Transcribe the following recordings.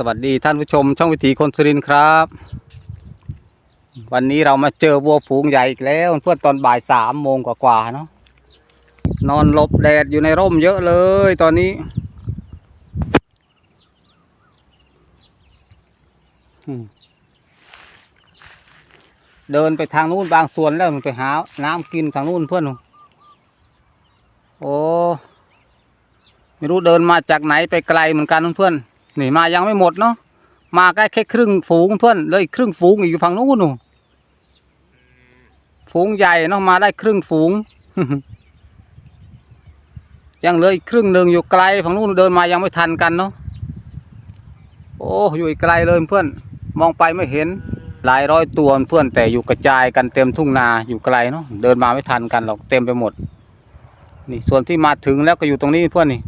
สวัสดีท่านผู้ชมช่องวิถีคนสุรินครับ วันนี้เรามาเจอวัวฝูงใหญ่อีกแล้วเพื่อนตอนบ่ายสามโมงกว่าๆเนาะนอนหลบแดดอยู่ในร่มเยอะเลยตอนนี้เดินไปทางนู้นบางส่วนแล้วไปหาน้ำกินทางนู้นเพื่อนโอ้ไม่รู้เดินมาจากไหนไปไกลเหมือนกันเพื่อน นี่มายังไม่หมดเนาะมาแค่แค่ครึ่งฝูงเพื่อนเลยครึ่งฝูงอีกอยู่ฝั่งนู้นนู่นฝูงใหญ่เนาะมาได้ครึ่งฝูง ยังเลยครึ่งหนึ่งอยู่ไกลฝั่งนู้นเดินมายังไม่ทันกันเนาะโอ้อยู่ไกลเลยเพื่อน มองไปไม่เห็นหลายร้อยตัวเพื่อนแต่อยู่กระจายกันเต็มทุ่งนาอยู่ไกลเนาะเดินมาไม่ทันกันหรอกเต็มไปหมด นี่ส่วนที่มาถึงแล้วก็อยู่ตรงนี้เพื่อนนี่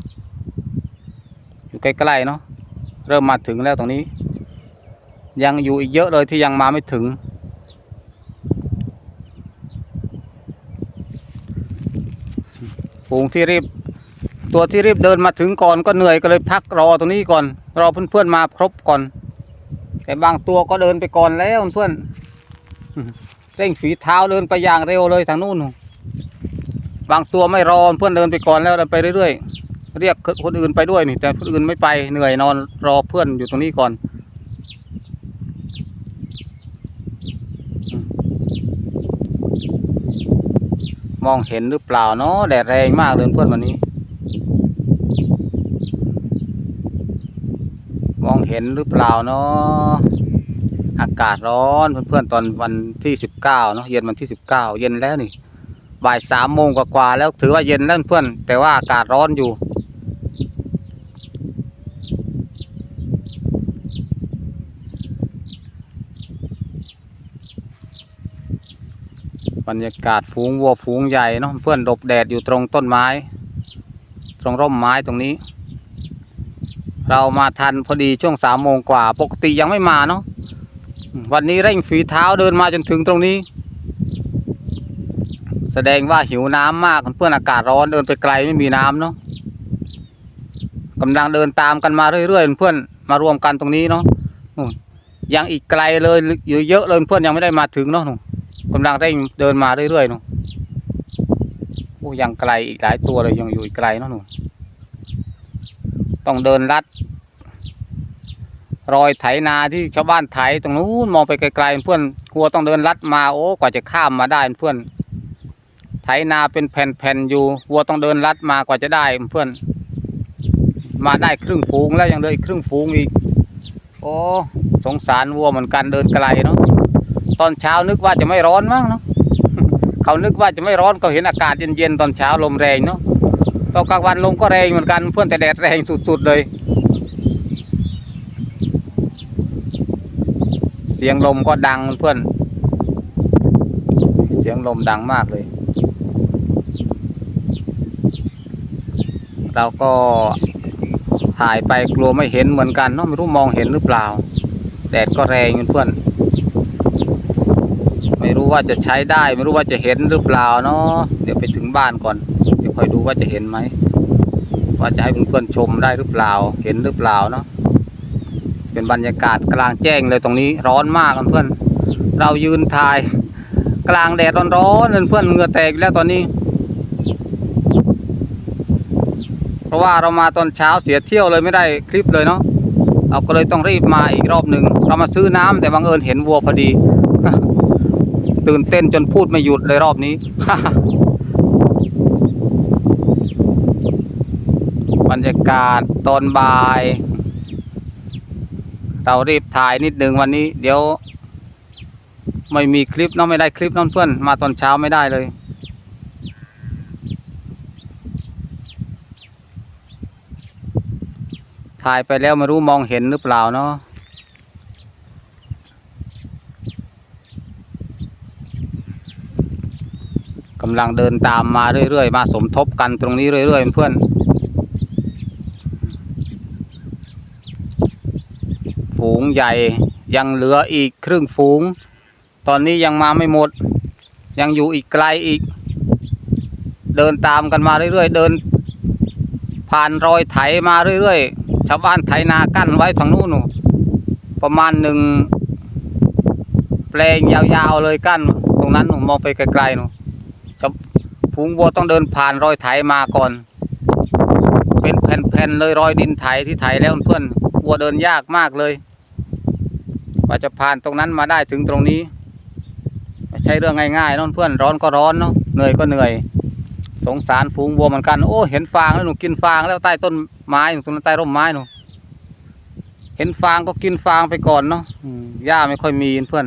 อยู่ใกล้ๆเนาะ เริ่มมาถึงแล้วตรงนี้ ยังอยู่อีกเยอะเลยที่ยังมาไม่ถึง ฝูงที่รีบ ตัวที่รีบเดินมาถึงก่อนก็เหนื่อยก็เลยพักรอตรงนี้ก่อน รอเพื่อนๆมาครบก่อน แต่บางตัวก็เดินไปก่อนแล้วเพื่อนเร่งฝีเท้าเดินไปอย่างเร็วเลยทางนู้นบางตัวไม่รอเพื่อนเดินไปก่อนแล้วเดินไปเรื่อยๆ เรียกคนอื่นไปด้วยนี่ แต่คนอื่นไม่ไปเหนื่อยนอนรอเพื่อนอยู่ตรงนี้ก่อนมองเห็นหรือเปล่าเนาะแดดแรงมากเลยเพื่อนวันนี้ มองเห็นหรือเปล่าเนาะอากาศร้อนเพื่อนๆตอนวันที่สิบเก้าเนาะเย็นวันที่สิบเก้าเย็นแล้วนี่บ่ายสามโมงกว่าๆแล้วถือว่าเย็นแล้วเพื่อนแต่ว่าอากาศร้อนอยู่ บรรยากาศฝูงวัวฝูงใหญ่เนาะเพื่อนหลบแดดอยู่ตรงต้นไม้ ตรงร่มไม้ตรงนี้ เรามาทันพอดีช่วงสามโมงกว่า ปกติยังไม่มาเนาะวันนี้เร่งฝีเท้าเดินมาจนถึงตรงนี้ แสดงว่าหิวน้ำมากเพื่อนอากาศร้อนเดินไปไกลไม่มีน้ำเนาะกำลังเดินตามกันมาเรื่อยๆ เพื่อนมารวมกันตรงนี้เนาะยังอีกไกลเลยอยู่เยอะเลยเพื่อนยังไม่ได้มาถึงเนาะนู่น กำลังเร่งเดินมาเรื่อยๆเนาะโอ้ยังไกลอีกหลายตัวเลยยังอยู่อีกไกลเนาะนู่นต้องเดินลัด รอยไถนาที่ชาวบ้านไถตรงนู้นมองไปไกลๆเพื่อนกลัวต้องเดินลัดมาโอ้กว่าจะข้ามมาได้เพื่อน ไถนาเป็นแผ่นๆอยู่วัวต้องเดินลัดมากว่าจะได้เพื่อน มาได้ครึ่งฝูงแล้วยังเลยครึ่งฝูงอีกโอ้สงสารวัวเหมือนกันเดินไกลเนาะ ตอนเช้านึกว่าจะไม่ร้อนมั้งเนาะเขานึกว่าจะไม่ร้อนก็เห็นอากาศเย็นๆตอนเช้าลมแรงเนาะตอนกลางวันลมก็แรงเหมือนกันเพื่อนแต่แดดแรงสุดๆเลย เสียงลมก็ดังเพื่อน เสียงลมดังมากเลย เราก็ถ่ายไปกลัวไม่เห็นเหมือนกันเนาะไม่รู้มองเห็นหรือเปล่า แดดก็แรงเพื่อน ว่าจะใช้ได้ ไม่รู้ว่าจะเห็นหรือเปล่าเนาะเดี๋ยวไปถึงบ้านก่อน เดี๋ยวคอยดูว่าจะเห็นไหมว่าจะให้เพื่อนๆชมได้หรือเปล่า เห็นหรือเปล่าเนาะเป็นบรรยากาศกลางแจ้งเลยตรงนี้ร้อนมากเพื่อนเรายืนถ่าย กลางแดดร้อนๆเพื่อนเหงื่อแตกแล้วตอนนี้ เพราะว่าเรามาตอนเช้าเสียเที่ยวเลยไม่ได้คลิปเลยเนาะเราก็เลยต้องรีบมาอีกรอบหนึ่งเรามาซื้อน้ำแต่บังเอิญเห็นวัวพอดี ตื่นเต้นจนพูดไม่หยุดเลยรอบนี้ บรรยากาศตอนบ่าย เรารีบถ่ายนิดหนึ่งวันนี้ เดี๋ยว ไม่มีคลิปเนาะไม่ได้คลิปน้องเพื่อนมาตอนเช้าไม่ได้เลยถ่ายไปแล้วไม่รู้มองเห็นหรือเปล่าเนาะ กำลังเดินตามมาเรื่อยๆ มาสมทบกันตรงนี้เรื่อยๆเพื่อนฝูงใหญ่ยังเหลืออีกครึ่งฝูง ตอนนี้ยังมาไม่หมด ยังอยู่อีกไกลอีก เดินตามกันมาเรื่อยๆ เดิน ผ่านรอยไถมาเรื่อยๆ ชาวบ้านไถนากั้นไว้ทางนู้นนู่นประมาณหนึ่งแปลงยาวๆเลยกั้น ตรงนั้นหนูมองไปไกลๆหนู ฝูงวัวต้องเดินผ่านรอยไถมาก่อน เป็นแผ่นๆเลยรอยดินไถที่ไถแล้วเพื่อนวัวเดินยากมากเลยว่าจะผ่านตรงนั้นมาได้ถึงตรงนี้ไม่ใช่เรื่องง่ายๆเนอะเพื่อนร้อนก็ร้อนเนาะเหนื่อยก็เหนื่อย สงสารฝูงวัวเหมือนกันโอ้เห็นฟางแล้วหนูกินฟางแล้วใต้ต้นไม้หนูตรงนั้นใต้ร่มไม้หนูเห็นฟางก็กินฟางไปก่อนเนาะหญ้าไม่ค่อยมีเพื่อน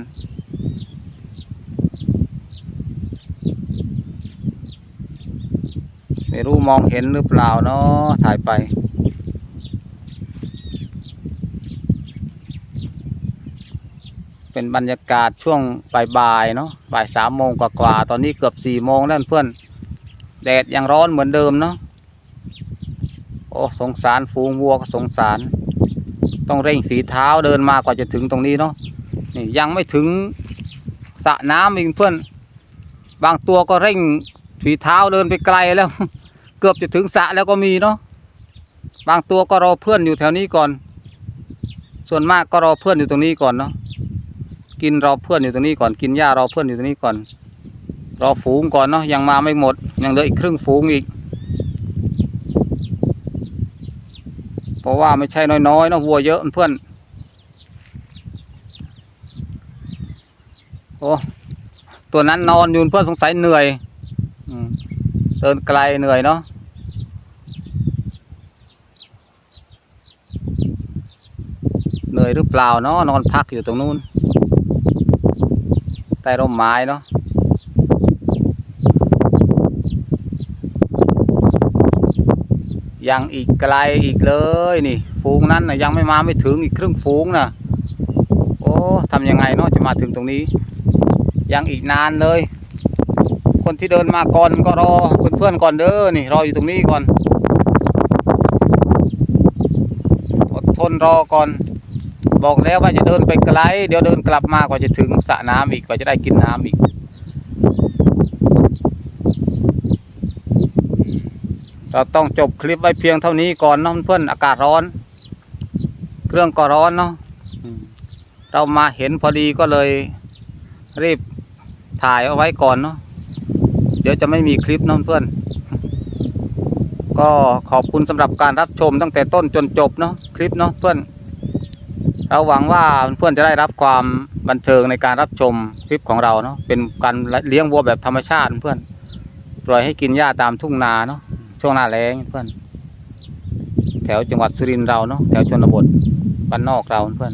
ไม่รู้มองเห็นหรือเปล่าเนาะถ่ายไป เป็นบรรยากาศช่วงบ่ายๆเนาะบ่ายสามโมงกว่าๆตอนนี้เกือบสี่โมงแล้วเพื่อนแดดยังร้อนเหมือนเดิมเนาะโอ้สงสารฝูงวัวก็สงสาร ต้องเร่งฝีเท้าเดินมากว่าจะถึงตรงนี้เนาะนี่ยังไม่ถึงสระน้ำอีกเพื่อน บางตัวก็เร่งฝีเท้าเดินไปไกลแล้ว กือบจะถึงสะแล้วก็มีเนาะบางตัวก็รอเพื่อนอยู่แถวนี้ก่อน ส่วนมากก็รอเพื่อนอยู่ตรงนี้ก่อนเนาะกินรอเพื่อนอยู่ตรงนี้ก่อนกินหญ้ารอเพื่อนอยู่ตรงนี้ก่อน รอฝูงก่อนเนาะยังมาไม่หมด ยังเหลืออีกครึ่งฝูงอีก เพราะว่าไม่ใช่น้อยๆเนาะวัวเยอะเพื่อนโอ้ตัวนั้นนอนอยู่เพื่อนสงสัยเหนื่อยอเดินไกลเหนื่อยเนาะเหนื่อ ยหรือเปล่าเนาะนอนพักอยู่ตรงนู้นใต้ร่มไม้เนาะยังอีกไกลอีกเลยนี่ ฝูงนั้นนะยังไม่มาไม่ถึงอีกครึ่งฝูงนะโอ้ทำยังไงเนาะจะมาถึงตรงนี้ ยังอีกนานเลย คนที่เดินมาก่อนก็รอเพื่อนๆก่อนเด้อนี่รออยู่ตรงนี้ก่อนอดทนรอก่อน บอกแล้วว่าจะเดินไปไกล เดี๋ยวเดินกลับมากว่าจะถึงสระน้ำอีกกว่าจะได้กินน้ำอีก เราต้องจบคลิปไว้เพียงเท่านี้ก่อนเนาะเพื่อนอากาศร้อน เครื่องก็ร้อนเนาะเรามาเห็นพอดีก็เลย รีบถ่ายเอาไว้ก่อนเนาะเดี๋ยวจะไม่มีคลิปเนาะเพื่อน ก็ขอบคุณสำหรับการรับชมตั้งแต่ต้นจนจบเนาะคลิปเนาะเพื่อน เราหวังว่าเพื่อนจะได้รับความบันเทิงในการรับชมคลิปของเราเนาะเป็นการเลี้ยงวัวแบบธรรมชาติเพื่อนปล่อยให้กินหญ้าตามทุ่งนาเนาะช่วงหน้าแล้งเพื่อน แถวจังหวัดสุรินทร์เราเนาะแถวชนบทบ้านนอกเราเพื่อน